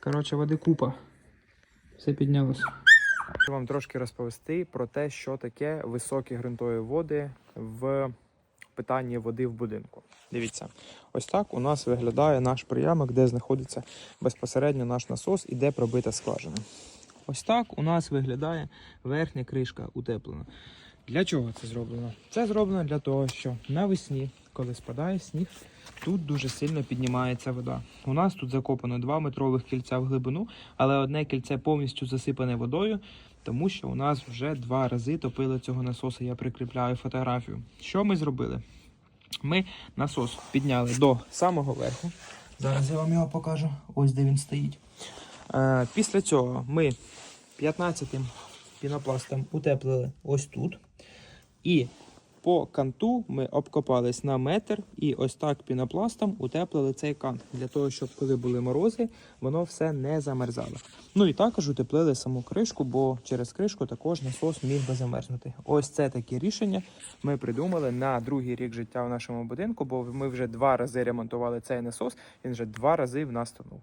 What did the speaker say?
Коротше, води купа. Все піднялося. Хочу вам трошки розповісти про те, що таке високі ґрунтові води в питанні води в будинку. Дивіться, ось так у нас виглядає наш приямок, де знаходиться безпосередньо наш насос і де пробита скважина. Ось так у нас виглядає верхня кришка утеплена. Для чого це зроблено? Це зроблено для того, що навесні, коли спадає сніг, тут дуже сильно піднімається вода. У нас тут закопано 2 метрових кільця в глибину, але одне кільце повністю засипане водою, тому що у нас вже два рази топили цього насоса. Я прикріпляю фотографію. Що ми зробили? Ми насос підняли до самого верху. Зараз я вам його покажу. Ось де він стоїть. Е, після цього ми 15-м пінопластом утеплили ось тут. І по канту ми обкопались на метр і ось так пінопластом утеплили цей кант, для того, щоб коли були морози, воно все не замерзало. Ну і також утеплили саму кришку, бо через кришку також насос міг би замерзнути. Ось це таке рішення ми придумали на другий рік життя в нашому будинку, бо ми вже два рази ремонтували цей насос, він вже два рази в нас тонув.